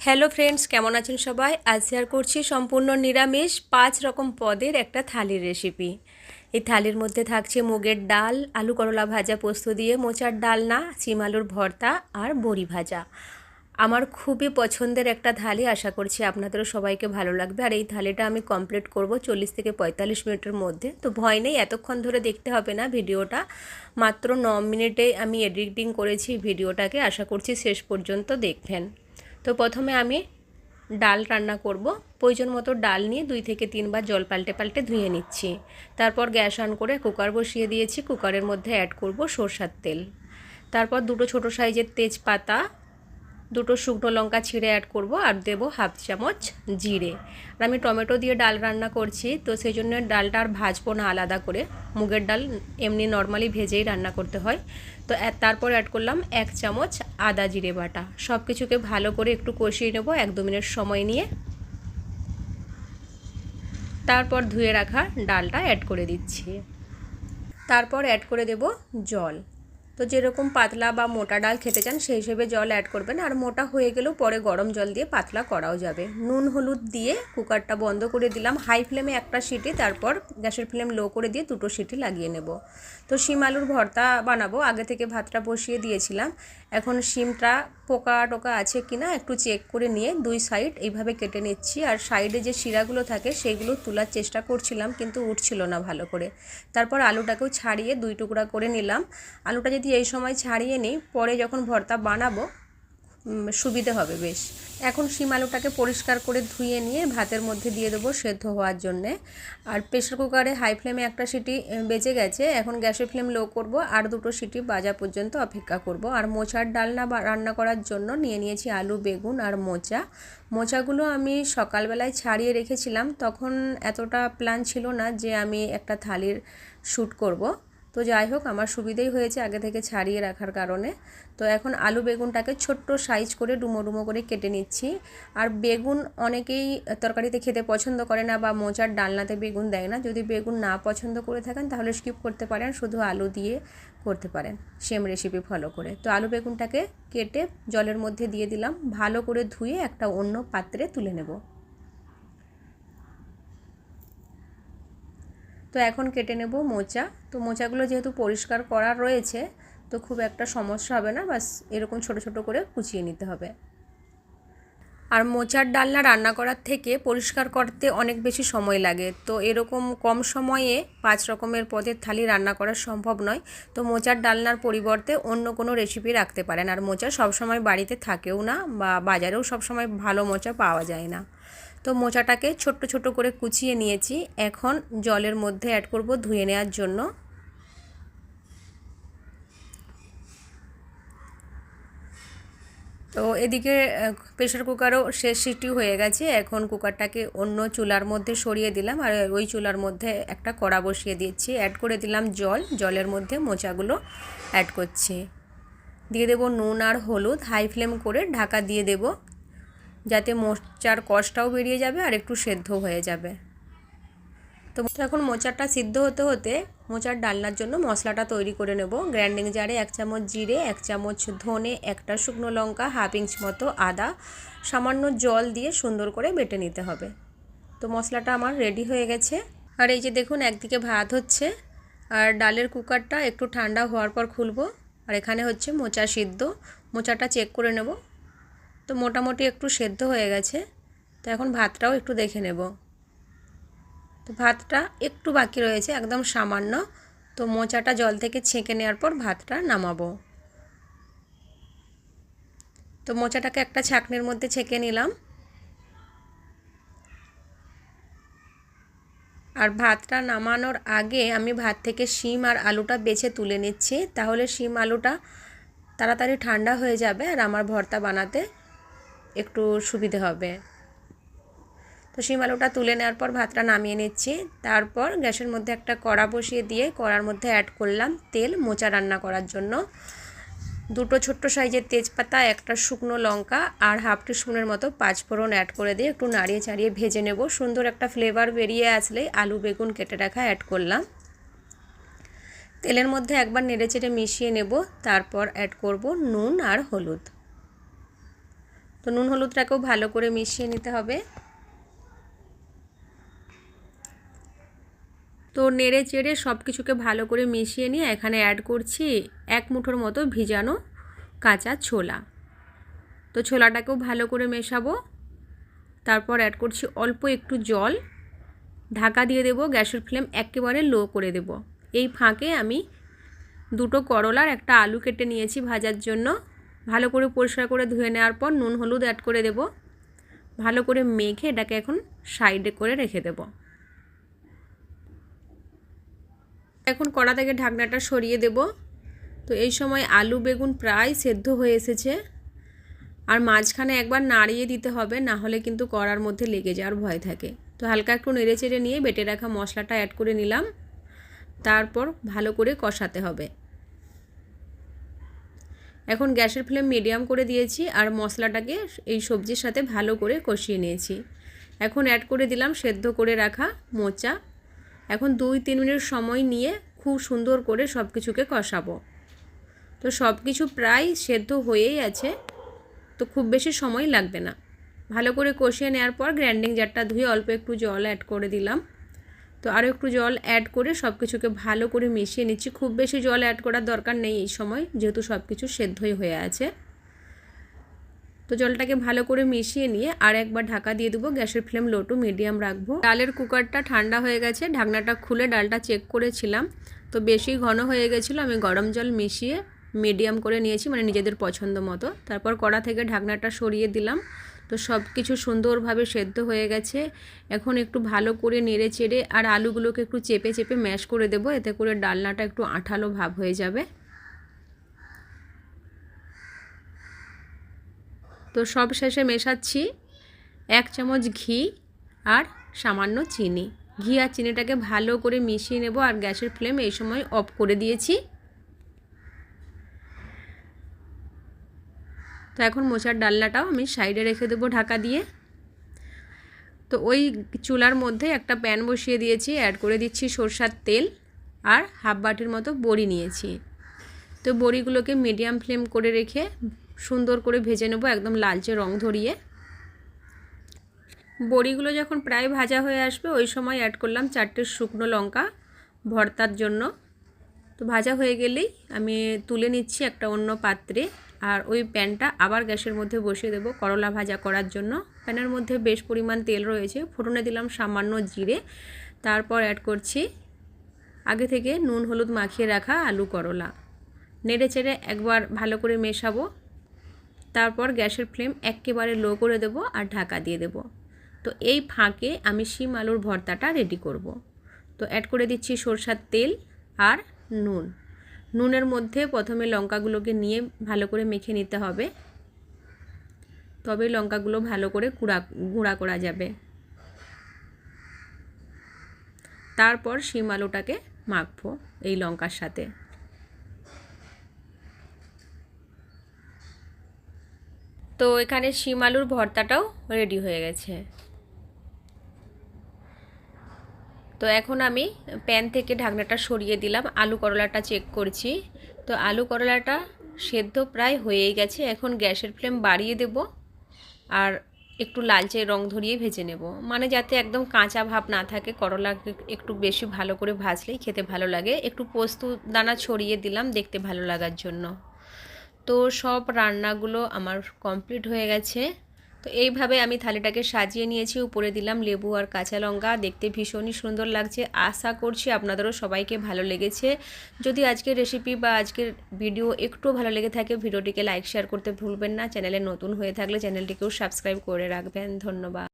Hello friends কেমন আছেন সবাই? আজ শেয়ার করছি সম্পূর্ণ নিরামিষ পাঁচ রকম পদের একটা থালির রেসিপি এই থালির মধ্যে থাকছে মুগের ডাল, আলু করলা ভাজা পোস্ত দিয়ে, মোচার ডাল না সিম আলুর ভর্তা আর বড়ি ভাজা। আমার খুবই পছন্দের একটা থালি, আশা করছি আপনাদেরও সবাইকে ভালো লাগবে। আর এই থালিটা আমি কমপ্লিট করব চল্লিশ থেকে পঁয়তাল্লিশ মিনিটের মধ্যে। তো ভয় নেই, এতক্ষণ ধরে দেখতে হবে না ভিডিওটা। মাত্র ন মিনিটে আমি এডিটিং করেছি ভিডিওটাকে। আশা করছি শেষ পর্যন্ত দেখবেন। তো প্রথমে আমি ডাল রান্না করব। প্রয়োজন মতো ডাল নিয়ে দুই থেকে তিনবার জল পাল্টে পাল্টে ধুয়ে নিচ্ছি। তারপর গ্যাস অন করে কুকার বসিয়ে দিয়েছি। কুকারের মধ্যে অ্যাড করব সরষার তেল। তারপর দুটো ছোট সাইজের তেজপাতা দুটো শুকনো লঙ্কা ছিঁড়ে অ্যাড করব আর দেবো হাফ চামচ জিরে। আর আমি টমেটো দিয়ে ডাল রান্না করছি, তো সেই জন্য ডালটা আর ভাজবো না আলাদা করে। মুগের ডাল এমনি নর্মালি ভেজেই রান্না করতে হয়। তো তারপর অ্যাড করলাম এক চামচ আদা জিরে বাটা। সব কিছুকে ভালো করে একটু কষিয়ে নেব এক দু মিনিট সময় নিয়ে। তারপর ধুয়ে রাখা ডালটা অ্যাড করে দিচ্ছি। তারপর অ্যাড করে দেব জল। তো যেরকম পাতলা বা মোটা ডাল খেতে চান, সেই হিসেবে জল অ্যাড করবেন। আর মোটা হয়ে গেলেও পরে গরম জল দিয়ে পাতলা করাও যাবে। নুন, হলুদ দিয়ে কুকারটা বন্ধ করে দিলাম। হাই ফ্লেমে একটা সিটি, তারপর গ্যাসের ফ্লেম লো করে দিয়ে দুটো সিটি লাগিয়ে নেব। তো শিম আলুর ভর্তা বানাবো। আগে থেকে ভাতটা বসিয়ে দিয়েছিলাম। এখন সিমটা পোকা টোকা আছে কি না একটু চেক করে নিয়ে দুই সাইড এইভাবে কেটে নিচ্ছি। আর সাইডে যে শিরাগুলো থাকে সেগুলো তোলার চেষ্টা করছিলাম কিন্তু উঠছিল না ভালো করে। তারপর আলুটাকেও ছাড়িয়ে দুই টুকরা করে নিলাম। আলুটা যদি এই সময় ছাড়িয়ে নিই, পরে যখন ভর্তা বানাবো সুবিধে হবে বেশ। এখন শিম আলুটাকে পরিষ্কার করে ধুয়ে নিয়ে ভাতের মধ্যে দিয়ে দেবো সেদ্ধ হওয়ার জন্যে। আর প্রেশার কুকারে হাই ফ্লেমে একটা সিটি বেজে গেছে। এখন গ্যাসের ফ্লেম লো করব আর দুটো সিটি বাজা পর্যন্ত অপেক্ষা করব। আর মোচার ডালনা রান্না করার জন্য নিয়ে নিয়েছি আলু, বেগুন আর মোচা। মোচাগুলো আমি সকালবেলায় ছাড়িয়ে রেখেছিলাম। তখন এতটা প্ল্যান ছিল না যে আমি একটা থালির শ্যুট করব। তো যাই হোক, আমার সুবিধেই হয়েছে আগে থেকে ছাড়িয়ে রাখার কারণে। তো এখন আলু বেগুনটাকে ছোট্ট সাইজ করে ডুমো ডুমো করে কেটে নিচ্ছি। আর বেগুন অনেকেই তরকারিতে খেতে পছন্দ করে না বা মোচার ডালনাতে বেগুন দেয় না। যদি বেগুন না পছন্দ করে থাকেন, তাহলে স্কিপ করতে পারেন, শুধু আলু দিয়ে করতে পারেন সেম রেসিপি ফলো করে। তো আলু বেগুনটাকে কেটে জলের মধ্যে দিয়ে দিলাম। ভালো করে ধুয়ে একটা অন্য পাত্রে তুলে নেব। তো এখন কেটে নেব মোচা। তো মোচাগুলো যেহেতু পরিষ্কার করা রয়েছে, তো খুব একটা সমস্যা হবে না, বাস এরকম ছোট ছোট করে কুচিয়ে নিতে হবে। আর মোচার ডালনা রান্না করার থেকে পরিষ্কার করতে অনেক বেশি সময় লাগে। তো এরকম কম সময়ে পাঁচ রকমের পদের থালি রান্না করা সম্ভব নয়। তো মোচার ডালনার পরিবর্তে অন্য কোনো রেসিপি রাখতে পারেন। আর মোচা সবসময় বাড়িতে থাকেও না বা বাজারেও সবসময় ভালো মোচা পাওয়া যায় না। তো মোচাটাকে ছোট্ট ছোট করে কুচিয়ে নিয়েছি। এখন জলের মধ্যে অ্যাড করব ধুয়ে নেওয়ার জন্য। তো এদিকে প্রেশার কুকারও শেষ সিটি হয়ে গেছে। এখন কুকারটাকে অন্য চুলার মধ্যে সরিয়ে দিলাম আর ওই চুলার মধ্যে একটা কড়া বসিয়ে দিচ্ছি। অ্যাড করে দিলাম জল। জলের মধ্যে মোচাগুলো অ্যাড করছি। দিয়ে দেবো নুন আর হলুদ। হাই ফ্লেম করে ঢাকা দিয়ে দেব। যাতে মোচার কষটাও বেরিয়ে যাবে আর একটু সেদ্ধ হয়ে যাবে। তো এখন মোচারটা সিদ্ধ হতে হতে মোচার ডালনার জন্য মশলাটা তৈরি করে নেব। গ্র্যান্ডিং জারে এক চামচ জিরে, এক চামচ ধনে, একটা শুকনো লঙ্কা, হাফ ইঞ্চ মতো আদা, সামান্য জল দিয়ে সুন্দর করে বেটে নিতে হবে। তো মশলাটা আমার রেডি হয়ে গেছে। আর এই যে দেখুন, একদিকে ভাত হচ্ছে আর ডালের কুকারটা একটু ঠান্ডা হওয়ার পর খুলবো। আর এখানে হচ্ছে মোচা সিদ্ধ। মোচাটা চেক করে নেব। তো মোটামুটি একটু সেদ্ধ হয়ে গেছে। তো এখন ভাতটাও একটু দেখে নেব। তো ভাতটা একটু বাকি রয়েছে, একদম সামান্য। তো মোচাটা জল থেকে ছেঁকে নেওয়ার পর ভাতটা নামাবো। তো মোচাটাকে একটা ছাকনির মধ্যে ছেঁকে নিলাম। আর ভাতটা নামানোর আগে আমি ভাত থেকে শিম আর আলুটা বেছে তুলে নিচ্ছি। তাহলে শিম আলুটা তাড়াতাড়ি ঠান্ডা হয়ে যাবে আর আমার ভর্তা বানাতে একটু সুবিধে হবে। তো শিম আলুটা তুলে নেওয়ার পর ভাতটা নামিয়ে নিচ্ছি। তারপর গ্যাসের মধ্যে একটা কড়া বসিয়ে দিয়ে কড়ার মধ্যে অ্যাড করলাম তেল মোচা রান্না করার জন্য। দুটো ছোট্ট সাইজের তেজপাতা, একটা শুকনো লঙ্কা আর হাফ টিস্পুনের মতো পাঁচফোড়ন অ্যাড করে দিয়ে একটু নাড়িয়ে চাড়িয়ে ভেজে নেব। সুন্দর একটা ফ্লেভার বেরিয়ে আসলে আলু বেগুন কেটে রাখা অ্যাড করলাম। তেলের মধ্যে একবার নেড়ে চেড়ে মিশিয়ে নেব। তারপর অ্যাড করব নুন আর হলুদ। তো নুন হলুদটাকেও ভালো করে মিশিয়ে নিতে হবে। তো নেড়ে চেড়ে সব কিছুকে ভালো করে মিশিয়ে নিয়ে এখানে অ্যাড করছি এক মুঠোর মতো ভিজানো কাঁচা ছোলা। তো ছোলাটাকেও ভালো করে মেশাবো। তারপর অ্যাড করছি অল্প একটু জল। ঢাকা দিয়ে দেবো, গ্যাসের ফ্লেম একেবারে লো করে দেব। এই ফাঁকে আমি দুটো করলার একটা আলু কেটে নিয়েছি ভাজার জন্য। ভালো করে পরিষ্কার করে ধুয়ে নেওয়ার পর নুন, হলুদ অ্যাড করে দেব। ভালো করে মেখে এটাকে এখন সাইডে করে রেখে দেব। এখন কড়া থেকে ঢাকনাটা সরিয়ে দেব। তো এই সময় আলু বেগুন প্রায় সেদ্ধ হয়ে এসেছে। আর মাঝখানে একবার নাড়িয়ে দিতে হবে, না হলে কিন্তু কড়ার মধ্যে লেগে যাওয়ার ভয় থাকে। তো হালকা একটু নেড়ে চেড়ে নিয়ে বেটে রাখা মশলাটা অ্যাড করে নিলাম। তারপর ভালো করে কষাতে হবে। এখন গ্যাসের ফ্লেম মিডিয়াম করে দিয়েছি আর মশলাটাকে এই সবজির সাথে ভালো করে কষিয়ে নিয়েছি। এখন অ্যাড করে দিলাম সেদ্ধ করে রাখা মোচা। এখন দুই তিন মিনিট সময় নিয়ে খুব সুন্দর করে সব কিছুকে কষাবো। তো সব কিছু প্রায় সেদ্ধ হয়েই আছে, তো খুব বেশি সময় লাগবে না। ভালো করে কষিয়ে নেওয়ার পর গ্র্যান্ডিং জারটা ধুয়ে অল্প একটু জল অ্যাড করে দিলাম। তো আরও একটু জল অ্যাড করে সব কিছুকে ভালো করে মিশিয়ে নিচ্ছি। খুব বেশি জল অ্যাড করার দরকার নেই এই সময়, যেহেতু সব কিছু সেদ্ধই হয়ে আছে। তো জলটাকে ভালো করে মিশিয়ে নিয়ে আর একবার ঢাকা দিয়ে দেবো। গ্যাসের ফ্লেম লো টু মিডিয়াম রাখব। ডালের কুকারটা ঠান্ডা হয়ে গেছে, ঢাকনাটা খুলে ডালটা চেক করেছিলাম। তো বেশি ঘন হয়ে গেছিল, আমি গরম জল মিশিয়ে মিডিয়াম করে নিয়েছি মানে নিজেদের পছন্দ মতো। তারপর কড়া থেকে ঢাকনাটা সরিয়ে দিলাম। তো সব কিছু সুন্দরভাবে সেদ্ধ হয়ে গেছে। এখন একটু ভালো করে নেড়ে চেড়ে আর আলুগুলোকে একটু চেপে চেপে ম্যাশ করে দেব। এতে করে ডালনাটা একটু আঠালো ভাব হয়ে যাবে। তো সব শেষে মেশাচ্ছি এক চামচ ঘি আর সামান্য চিনি। ঘি আর চিনিটাকে ভালো করে মিশিয়ে নেব আর গ্যাসের ফ্লেম এই সময় অফ করে দিয়েছি। তো এখন মোচার ডালনাটাও আমি সাইডে রেখে দেবো ঢাকা দিয়ে। তো ওই চুলার মধ্যে একটা প্যান বসিয়ে দিয়েছি অ্যাড করে দিচ্ছি সরষার তেল আর হাফ বাটির মতো বড়ি নিয়েছি। তো বড়িগুলোকে মিডিয়াম ফ্লেম করে রেখে সুন্দর করে ভেজে নেব একদম লালচে রং ধরিয়ে। বড়িগুলো যখন প্রায় ভাজা হয়ে আসবে, ওই সময় অ্যাড করলাম চারটে শুকনো লঙ্কা ভর্তার জন্য। তো ভাজা হয়ে গেলেই আমি তুলে নিচ্ছি একটা অন্য পাত্রে। আর ওই প্যানটা আবার গ্যাসের মধ্যে বসিয়ে দেবো। করলা ভাজা করার জন্য। প্যানের মধ্যে বেশ পরিমাণ তেল রয়েছে। ফোটনে দিলাম সামান্য জিরে। তারপর অ্যাড করছি আগে থেকে নুন, হলুদ মাখিয়ে রাখা আলু করলা। নেড়ে চেড়ে একবার ভালো করে মেশাবো। তারপর গ্যাসের ফ্লেম একেবারে লো করে দেব আর ঢাকা দিয়ে দেব। তো এই ফাঁকে আমি শিম আলুর ভর্তাটা রেডি করব। তো অ্যাড করে দিচ্ছি সরষার তেল আর নুন। নুনের মধ্যে প্রথমে লঙ্কাগুলোকে নিয়ে ভালো করে মেখে নিতে হবে। তবে লঙ্কাগুলো ভালো করে কুড়া, গুঁড়া করা যাবে। তারপর শিম আলুটাকে মাখবো এই লঙ্কার সাথে। তো এখানে শিম আলুর ভর্তাটাও রেডি হয়ে গেছে। তো এখন আমি প্যান থেকে ঢাকনাটা সরিয়ে দিলাম। আলু করলাটা চেক করছি। তো আলু করলাটা সেদ্ধ প্রায় হয়েই গেছে। এখন গ্যাসের ফ্লেম বাড়িয়ে দেব আর একটু লালচে রং ধরিয়ে ভেজে নেব। মানে যাতে একদম কাঁচা ভাব না থাকে, করলা একটু বেশি ভালো করে ভাজলেই খেতে ভালো লাগে। একটু পোস্ত দানা ছড়িয়ে দিলাম দেখতে ভালো লাগার জন্য। তো সব রান্নাগুলো আমার কমপ্লিট হয়ে গেছে। তো এইভাবে আমি থালিটাকে সাজিয়ে নিয়েছি। উপরে দিলাম লেবু আর কাঁচা লঙ্কা। দেখতে ভীষণই সুন্দর লাগছে। আশা করছি আপনাদেরও সবাইকে ভালো লেগেছে। যদি আজকের রেসিপি বা আজকের ভিডিও একটু ভালো লেগে থাকে ভিডিওটিকে লাইক শেয়ার করতে ভুলবেন না। চ্যানেলে নতুন হয়ে থাকলে চ্যানেলটিকেও সাবস্ক্রাইব করে রাখবেন। ধন্যবাদ।